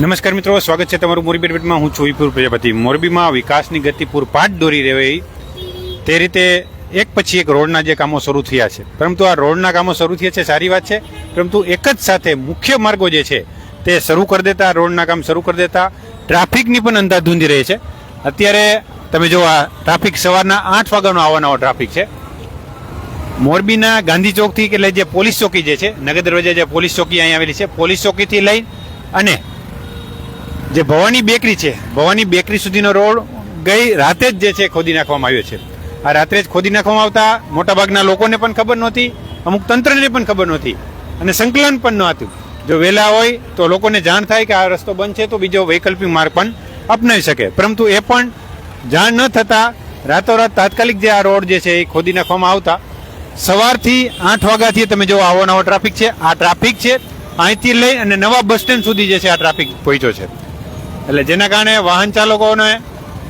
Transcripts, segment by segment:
નમસ્કાર મિત્રો, સ્વાગત છે તમારું મોરબી બેટમાં હું છું પ્રજાપતિ. મોરબીમાં વિકાસની ગતિ પૂરપાટ દોરી રહેવી તે રીતે એક પછી એક રોડના જે કામો શરૂ થયા છે. પરંતુ આ રોડના કામો શરૂ થયા છે, સારી વાત છે. પરંતુ એક જ સાથે મુખ્ય માર્ગો જે છે, તે શરૂ કરી દેતા, રોડના કામ શરૂ કરી દેતા. ટ્રાફિકની પણ અંધાધૂંધી રહે છે. અત્યારે તમે જો આ ટ્રાફિક સવારના આઠ વાગ્યાનો આવવાનો ટ્રાફિક છે. મોરબીના ગાંધી ચોકથી એટલે જે પોલીસ ચોકી જે છે, નગર દરવાજા જે પોલીસ ચોકી અહીં આવેલી છે, પોલીસ ચોકીથી લઈ અને જે ભવાની બેકરી છે, ભવાની બેકરી સુધીનો રોડ ગઈ રાતે જ જે છે ખોદી નાખવામાં આવ્યો છે. આ રાત્રે જ ખોદી નાખવામાં આવતા મોટાભાગના લોકોને પણ ખબર નહોતી, અમુક તંત્રને પણ ખબર નહોતી અને સંકલન પણ ન હતું જો વહેલા હોય તો લોકોને જાણ થાય કે આ રસ્તો બંધ છે તો બીજો વૈકલ્પિક માર્ગ પણ અપનાવી શકે. પરંતુ એ પણ જાણ ન થતાં રાતોરાત તાત્કાલિક જે આ રોડ જે છે એ ખોદી નાખવામાં આવતા. સવારથી આઠ વાગ્યાથી તમે જો આવો નવો ટ્રાફિક છે. આ ટ્રાફિક છે. અહીંથી લઈ અને નવા બસ સ્ટેન્ડ સુધી જે છે આ ટ્રાફિક પહોંચ્યો છે. એટલે જેના કારણે વાહન ચાલકોને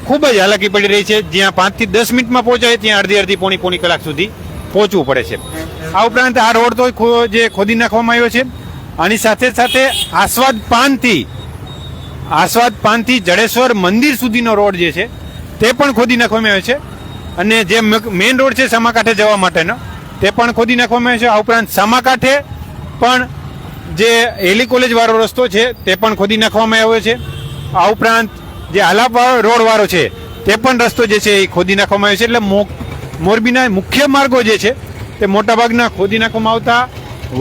ખૂબ જ હાલાકી પડી રહી છે. જ્યાં પાંચથી દસ મિનિટમાં પહોંચાય, ત્યાં અડધી અડધી પોણી પોણી કલાક સુધી પહોંચવું પડે છે. આ ઉપરાંત આ રોડ તો જે ખોદી નાખવામાં આવ્યો છે. આની સાથે સાથે આસ્વાદ પાનથી આસ્વાદ પાનથી જડેશ્વર મંદિર સુધીનો રોડ જે છે, તે પણ ખોદી નાખવામાં આવ્યો છે. અને જે મેઇન રોડ છે સામાકાંઠે જવા માટેનો, તે પણ ખોદી નાખવામાં આવ્યો છે. આ ઉપરાંત સામાકાંઠે પણ જે એલી કોલેજ વાળો રસ્તો છે, તે પણ ખોદી નાખવામાં આવ્યો છે. આ ઉપરાંત જે આલાપવાળો રોડવાળો છે, તે પણ રસ્તો જે છે એ ખોદી નાખવામાં આવ્યો છે. એટલે મોરબીના મુખ્ય માર્ગો જે છે, તે મોટાભાગના ખોદી નાખવામાં આવતા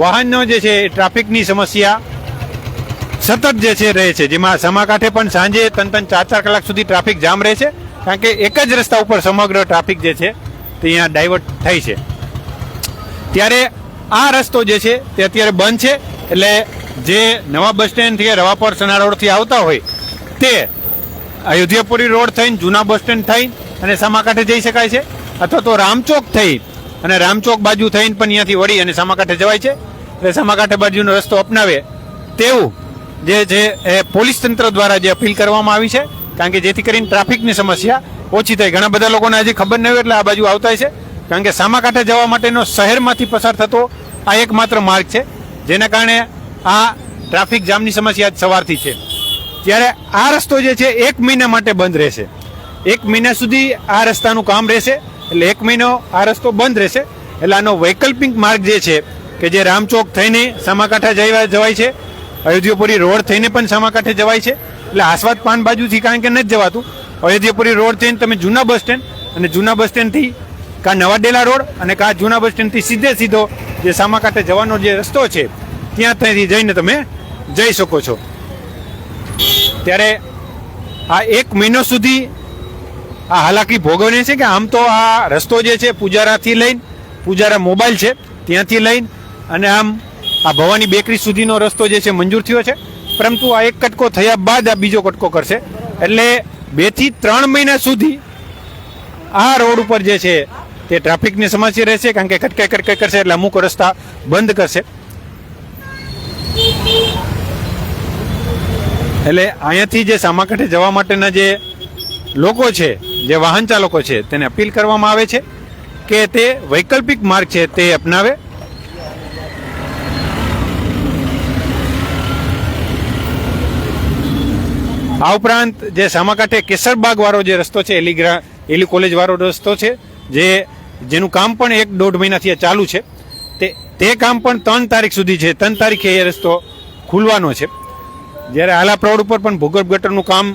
વાહનનો જે છે ટ્રાફિકની સમસ્યા સતત જે છે રહે છે. જેમાં સમાકાંઠે પણ સાંજે ત્રણ ત્રણ ચાર ચાર કલાક સુધી ટ્રાફિક જામ રહે છે. કારણ કે એક જ રસ્તા ઉપર સમગ્ર ટ્રાફિક જે છે, તે અહીંયા ડાયવર્ટ થાય છે. ત્યારે આ રસ્તો જે છે, તે અત્યારે બંધ છે. એટલે જે નવા બસ સ્ટેન્ડથી રવાપર સના રોડથી આવતા હોય તે અયોધ્યાપુરી રોડ થઈને જૂના બસ સ્ટેન્ડ થઈ અને સામાકાંઠે જઈ શકાય છે. અથવા તો રામચોક થઈ અને રામચોક બાજુ થઈને પણ અહીંયાથી વળી અને સામાકાંઠે જવાય છે. એટલે સામાકાંઠે બાજુનો રસ્તો અપનાવે તેવું જે એ પોલીસ તંત્ર દ્વારા જે અપીલ કરવામાં આવી છે. કારણ કે જેથી કરીને ટ્રાફિકની સમસ્યા ઓછી થાય ઘણા બધા લોકોને હજી ખબર ન હોય એટલે આ બાજુ આવતા છે. કારણ કે સામાકાંઠે જવા માટેનો શહેરમાંથી પસાર થતો આ એકમાત્ર માર્ગ છે. જેના કારણે આ ટ્રાફિક જામની સમસ્યા જ સવારથી છે. ત્યારે આ રસ્તો જે છે, એક મહિના માટે બંધ રહેશે. એક મહિના સુધી આ રસ્તાનું કામ રહેશે, એટલે એક મહિનો આ રસ્તો બંધ રહેશે. એટલે આનો વૈકલ્પિક માર્ગ જે છે, કે જે રામચોક થઈને સામાકાંઠા જવા જવાય છે, અયોધ્યાપુરી રોડ થઈને પણ સામાકાંઠે જવાય છે. એટલે આસ્વાદ પાન બાજુથી કારણ કે નથી જવાતું. અયોધ્યાપુરી રોડ થઈને તમે જૂના બસ સ્ટેન્ડ અને જૂના બસ સ્ટેન્ડથી કા નવાડેલા રોડ અને કા જૂના બસ સ્ટેન્ડથી સીધે સીધો જે સામાકાંઠે જવાનો જે રસ્તો છે, ત્યાં ત્યાંથી જઈને તમે જઈ શકો છો. ત્યારે આ એક મહિનો સુધી આ હાલાકી ભોગવવાની છે કે આમ તો આ રસ્તો જે છે પૂજારાથી લઈને, પૂજારા મોબાઈલ છે ત્યાંથી લઈને અને આમ આ ભવાની બેકરી સુધીનો રસ્તો જે છે મંજૂર થયો છે. પરંતુ આ એક કટકો થયા બાદ આ બીજો કટકો કરશે. એટલે બેથી ત્રણ મહિના સુધી આ રોડ ઉપર જે છે તે ટ્રાફિકની સમસ્યા રહેશે કારણ કે કટકાઈ કટકાઈ કરશે એટલે અમુક રસ્તા બંધ કરશે. એટલે અહીંયાથી જે સામાકાંઠે જવા માટેના જે લોકો છે, જે વાહન ચાલકો છે, તેને અપીલ કરવામાં આવે છે કે તે વૈકલ્પિક માર્ગ છે તે અપનાવે. આ ઉપરાંત જે સામાકાંઠે કેસરબાગ વાળો જે રસ્તો છે એલીગ્રા એલી કોલેજ વાળો રસ્તો છે, જે, જેનું કામ પણ એક દોઢ મહિનાથી ચાલુ છે. તે તે કામ પણ ત્રણ તારીખ સુધી છે, ત્રણ તારીખે એ રસ્તો ખુલવાનો છે. જ્યારે આલાપ રોડ ઉપર પણ ભૂગર્ભ ગટરનું કામ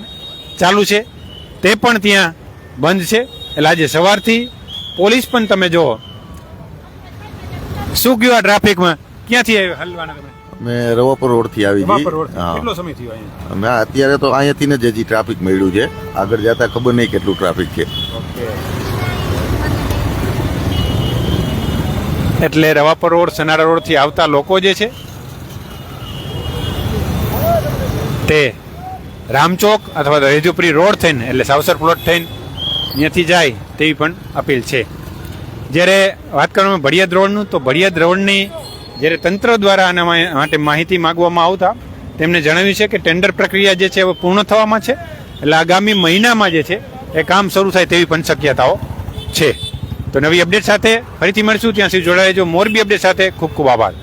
ચાલુ છે તે પણ ત્યાં બંધ છે. એટલે આજે સવારથી પોલીસ પણ તમે જુઓ. શું કયું આ ટ્રાફિકમાં? ક્યાંથી આવ્યા હલવાના તમે? મેં રવાપર રોડથી આવી હા. કેટલો સમય થયો અત્યારે તો અહીંયાથી ને જ હજી ટ્રાફિક મળ્યું છે આગળ જતા ખબર નહીં કેટલું ટ્રાફિક છે. એટલે રવાપર રોડ સનારા રોડથી આવતા લોકો જે છે તે રામચોક અથવા તો અયોધ્યાપુરી રોડ થઈને, એટલે સાવસર પ્લોટ થઈને અહીંયાથી જાય તેવી પણ અપીલ છે. જ્યારે વાત કરવામાં ભડિયાદ રોડનું, તો ભડિયાદ રોડની જ્યારે તંત્ર દ્વારા આના માટે માહિતી માગવામાં આવતા તેમણે જણાવ્યું છે કે ટેન્ડર પ્રક્રિયા જે છે હવે પૂર્ણ થવામાં છે. એટલે આગામી મહિનામાં જે છે, એ કામ શરૂ થાય તેવી પણ શક્યતાઓ છે. તો નવી અપડેટ સાથે ફરીથી મળશું. ત્યાં સુધી જોડાયેજો મોરબી અપડેટ સાથે ખૂબ ખૂબ આભાર.